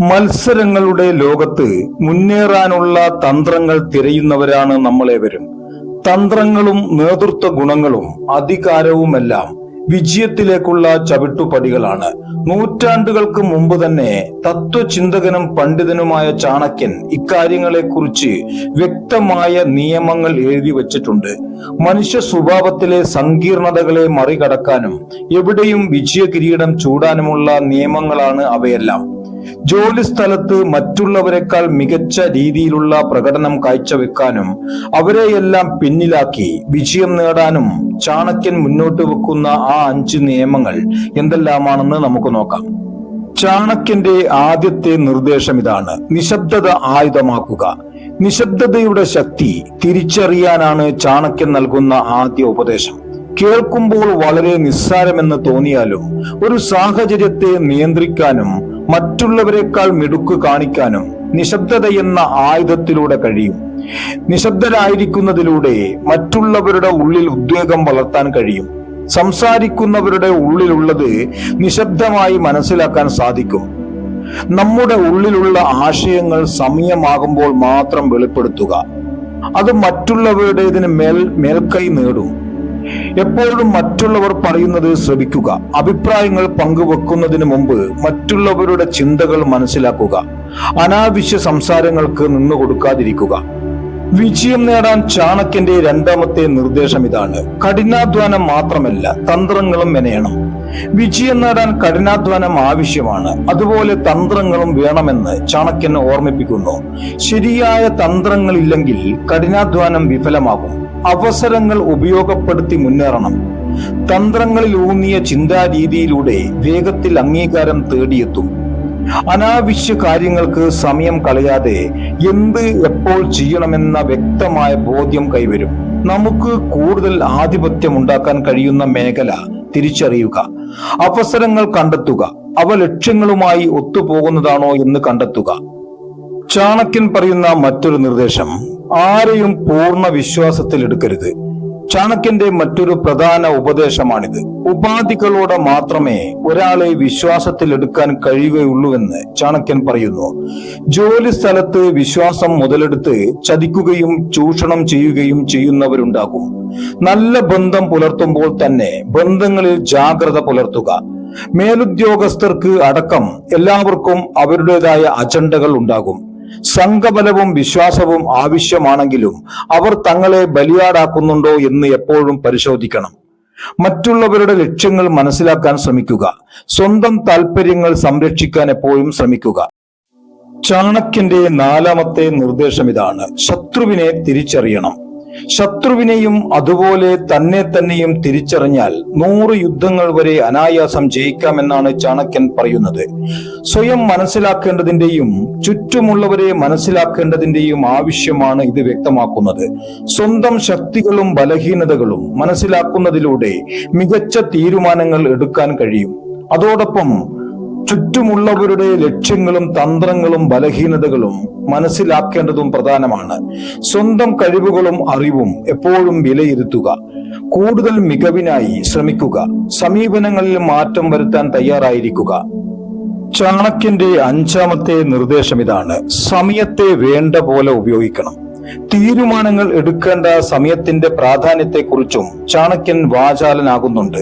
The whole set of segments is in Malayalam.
മത്സരങ്ങളുടെ ലോകത്ത് മുന്നേറാനുള്ള തന്ത്രങ്ങൾ തിരയുന്നവരാണ് നമ്മളേവരും. തന്ത്രങ്ങളും നേതൃത്വ ഗുണങ്ങളും അധികാരവുമെല്ലാം വിജയത്തിലേക്കുള്ള ചവിട്ടുപടികളാണ്. നൂറ്റാണ്ടുകൾക്ക് മുമ്പ് തന്നെ തത്വചിന്തകനും പണ്ഡിതനുമായ ചാണക്യൻ ഇക്കാര്യങ്ങളെക്കുറിച്ച് വ്യക്തമായ നിയമങ്ങൾ എഴുതി വച്ചിട്ടുണ്ട്. മനുഷ്യ സ്വഭാവത്തിലെ സങ്കീർണതകളെ മറികടക്കാനും എവിടെയും വിജയ കിരീടം ചൂടാനുമുള്ള നിയമങ്ങളാണ് അവയെല്ലാം. ജോലി സ്ഥലത്ത് മറ്റുള്ളവരെക്കാൾ മികച്ച രീതിയിലുള്ള പ്രകടനം കാഴ്ചവെക്കാനും അവരെയെല്ലാം പിന്നിലാക്കി വിജയം നേടാനും ചാണക്യൻ മുന്നോട്ട് വെക്കുന്ന ആ അഞ്ച് നിയമങ്ങൾ എന്തെല്ലാമാണെന്ന് നമുക്ക് നോക്കാം. ചാണക്യന്റെ ആദ്യത്തെ നിർദ്ദേശം ഇതാണ്. നിശബ്ദത ആയുധമാക്കുക. നിശബ്ദതയുടെ ശക്തി തിരിച്ചറിയാനാണ് ചാണക്യൻ നൽകുന്ന ആദ്യ ഉപദേശം. കേൾക്കുമ്പോൾ വളരെ നിസ്സാരമെന്ന് തോന്നിയാലും ഒരു സാഹചര്യത്തെ നിയന്ത്രിക്കാനും മറ്റുള്ളവരെക്കാൾ മിടുക്ക് കാണിക്കാനും നിശബ്ദത എന്ന ആയുധത്തിലൂടെ കഴിയും. നിശബ്ദരായിരിക്കുന്നതിലൂടെ മറ്റുള്ളവരുടെ ഉള്ളിൽ ഉദ്വേഗം വളർത്താൻ കഴിയും. സംസാരിക്കുന്നവരുടെ ഉള്ളിലുള്ളത് നിശബ്ദമായി മനസ്സിലാക്കാൻ സാധിക്കും. നമ്മുടെ ഉള്ളിലുള്ള ആശയങ്ങൾ സമയമാകുമ്പോൾ മാത്രം വെളിപ്പെടുത്തുക. അത് മറ്റുള്ളവരുടേതിന് മേൽ മേൽക്കൈ നേടും. എപ്പോഴും മറ്റുള്ളവർ പറയുന്നത് ശ്രവിക്കുക. അഭിപ്രായങ്ങൾ പങ്കുവെക്കുന്നതിന് മുമ്പ് മറ്റുള്ളവരുടെ ചിന്തകൾ മനസ്സിലാക്കുക. അനാവശ്യ സംസാരങ്ങൾക്ക് നിന്നുകൊടുക്കാതിരിക്കുക. വിജയം നേടാൻ ചാണക്യന്റെ രണ്ടാമത്തെ നിർദ്ദേശം ഇതാണ്. കഠിനാധ്വാനം മാത്രമല്ല തന്ത്രങ്ങളും മെനയണം. വിജയം നേടാൻ കഠിനാധ്വാനം ആവശ്യമാണ്. അതുപോലെ തന്ത്രങ്ങളും വേണമെന്ന് ചാണക്യൻ ഓർമ്മിപ്പിക്കുന്നു. ശരിയായ തന്ത്രങ്ങളില്ലെങ്കിൽ കഠിനാധ്വാനം വിഫലമാകും. അവസരങ്ങൾ ഉപയോഗപ്പെടുത്തി മുന്നേറണം. തന്ത്രങ്ങളിൽ ഊന്നിയ ചിന്താരീതിയിലൂടെ വേഗത്തിൽ അംഗീകാരം തേടിയെത്തും. അനാവശ്യ കാര്യങ്ങൾക്ക് സമയം കളയാതെ എന്ത് എപ്പോൾ ചെയ്യണമെന്ന വ്യക്തമായ ബോധ്യം കൈവരും. നമുക്ക് കൂടുതൽ ആധിപത്യം ഉണ്ടാക്കാൻ കഴിയുന്ന മേഖല തിരിച്ചറിയുക. അവസരങ്ങൾ കണ്ടെത്തുക. അവ ലക്ഷ്യങ്ങളുമായി ഒത്തുപോകുന്നതാണോ എന്ന് കണ്ടെത്തുക. ചാണക്യൻ പറയുന്ന മറ്റൊരു നിർദ്ദേശം ആരെയും പൂർണ വിശ്വാസത്തിൽ എടുക്കരുത്. ചാണക്യന്റെ മറ്റൊരു പ്രധാന ഉപദേശമാണിത്. ഉപാധികളോടെ മാത്രമേ ഒരാളെ വിശ്വാസത്തിൽ എടുക്കാൻ കഴിയുകയുള്ളൂവെന്ന് ചാണക്യൻ പറയുന്നു. ജോലി സ്ഥലത്ത് വിശ്വാസം മുതലെടുത്ത് ചതിക്കുകയും ചൂഷണം ചെയ്യുകയും ചെയ്യുന്നവരുണ്ടാകും. നല്ല ബന്ധം പുലർത്തുമ്പോൾ തന്നെ ബന്ധങ്ങളിൽ ജാഗ്രത പുലർത്തുക. മേലുദ്യോഗസ്ഥർക്ക് അടക്കം എല്ലാവർക്കും അവരുടേതായ അജണ്ടകൾ ഉണ്ടാകും. സംഘബലവും വിശ്വാസവും ആവശ്യമാണെങ്കിലും അവർ തങ്ങളെ ബലിയാടാക്കുന്നുണ്ടോ എന്ന് എപ്പോഴും പരിശോധിക്കണം. മറ്റുള്ളവരുടെ ലക്ഷ്യങ്ങൾ മനസ്സിലാക്കാൻ ശ്രമിക്കുക. സ്വന്തം താല്പര്യങ്ങൾ സംരക്ഷിക്കാൻ എപ്പോഴും ശ്രമിക്കുക. ചാണക്യന്റെ നാലാമത്തെ നിർദ്ദേശം ഇതാണ്. ശത്രുവിനെ തിരിച്ചറിയണം. ശത്രുവിനെയും അതുപോലെ തന്നെ തന്നെയും തിരിച്ചറിഞ്ഞാൽ നൂറ് യുദ്ധങ്ങൾ വരെ അനായാസം ജയിക്കാമെന്നാണ് ചാണക്യൻ പറയുന്നത്. സ്വയം മനസ്സിലാക്കേണ്ടതിന്റെയും ചുറ്റുമുള്ളവരെ മനസ്സിലാക്കേണ്ടതിന്റെയും ആവശ്യമാണ് ഇത് വ്യക്തമാക്കുന്നത്. സ്വന്തം ശക്തികളും ബലഹീനതകളും മനസ്സിലാക്കുന്നതിലൂടെ മികച്ച തീരുമാനങ്ങൾ എടുക്കാൻ കഴിയും. അതോടൊപ്പം ചുറ്റുമുള്ളവരുടെ ലക്ഷ്യങ്ങളും തന്ത്രങ്ങളും ബലഹീനതകളും മനസ്സിലാക്കേണ്ടതും പ്രധാനമാണ്. സ്വന്തം കഴിവുകളും അറിവും എപ്പോഴും വിലയിരുത്തുക. കൂടുതൽ മികവിനായി ശ്രമിക്കുക. സമീപനങ്ങളിൽ മാറ്റം വരുത്താൻ തയ്യാറായിരിക്കുക. ചാണക്യന്റെ അഞ്ചാമത്തെ നിർദ്ദേശം ഇതാണ്. സമയത്തെ വേണ്ട പോലെ ഉപയോഗിക്കണം. തീരുമാനങ്ങൾ എടുക്കേണ്ട സമയത്തിന്റെ പ്രാധാന്യത്തെക്കുറിച്ചും ചാണക്യൻ വാചാലനാകുന്നുണ്ട്.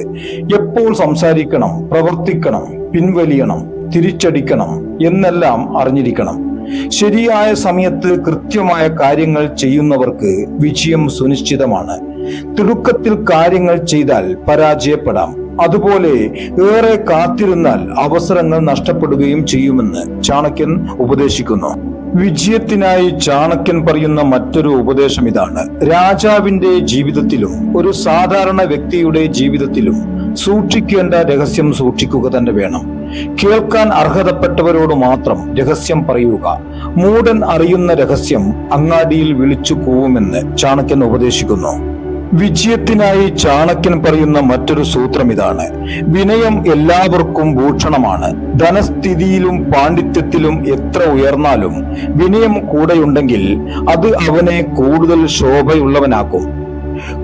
എപ്പോൾ സംസാരിക്കണം പ്രവർത്തിക്കണം പിൻവലിയണം തിരിച്ചടിക്കണം എന്നെല്ലാം അറിഞ്ഞിരിക്കണം. ശരിയായ സമയത്ത് കൃത്യമായ കാര്യങ്ങൾ ചെയ്യുന്നവർക്ക് വിജയം സുനിശ്ചിതമാണ്. തിടുക്കത്തിൽ കാര്യങ്ങൾ ചെയ്താൽ പരാജയപ്പെടാം. അതുപോലെ ഏറെ കാത്തിരുന്നാൽ അവസരങ്ങൾ നഷ്ടപ്പെടുകയും ചെയ്യുമെന്ന് ചാണക്യൻ ഉപദേശിക്കുന്നു. വിജയത്തിനായി ചാണക്യൻ പറയുന്ന മറ്റൊരു ഉപദേശം ഇതാണ്. രാജാവിന്റെ ജീവിതത്തിലും ഒരു സാധാരണ വ്യക്തിയുടെ ജീവിതത്തിലും സൂക്ഷിക്കേണ്ട രഹസ്യം സൂക്ഷിക്കുക തന്നെ വേണം. കേൾക്കാൻ അർഹതപ്പെട്ടവരോട് മാത്രം രഹസ്യം പറയുക. മൂടൻ അറിയുന്ന രഹസ്യം അങ്ങാടിയിൽ വിളിച്ചു കൂവുമെന്ന് ചാണക്യൻ ഉപദേശിക്കുന്നു. വിജയത്തിനായി ചാണക്യൻ പറയുന്ന മറ്റൊരു സൂത്രം ഇതാണ്. വിനയം എല്ലാവർക്കും ഭൂഷണമാണ്. ധനസ്ഥിതിയിലും പാണ്ഡിത്യത്തിലും എത്ര ഉയർന്നാലും വിനയം കൂടെയുണ്ടെങ്കിൽ അത് അവനെ കൂടുതൽ ശോഭയുള്ളവനാക്കും.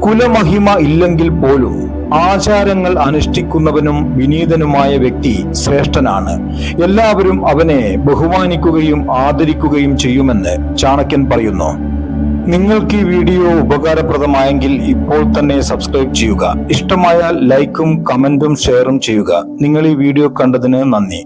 കുലമഹിമ ഇല്ലെങ്കിൽ പോലും ആചാരങ്ങൾ അനുഷ്ഠിക്കുന്നവനും വിനീതനുമായ വ്യക്തി ശ്രേഷ്ഠനാണ്. എല്ലാവരും അവനെ ബഹുമാനിക്കുകയും ആദരിക്കുകയും ചെയ്യുമെന്ന് ചാണക്യൻ പറയുന്നു. നിങ്ങൾക്ക് ഈ വീഡിയോ ഉപകാരപ്രദമായെങ്കിൽ ഇപ്പോൾ തന്നെ സബ്സ്ക്രൈബ് ചെയ്യുക. ഇഷ്ടമായാൽ ലൈക്കും കമന്റും ഷെയറും ചെയ്യുക. നിങ്ങൾ ഈ വീഡിയോ കണ്ടതിന് നന്ദി.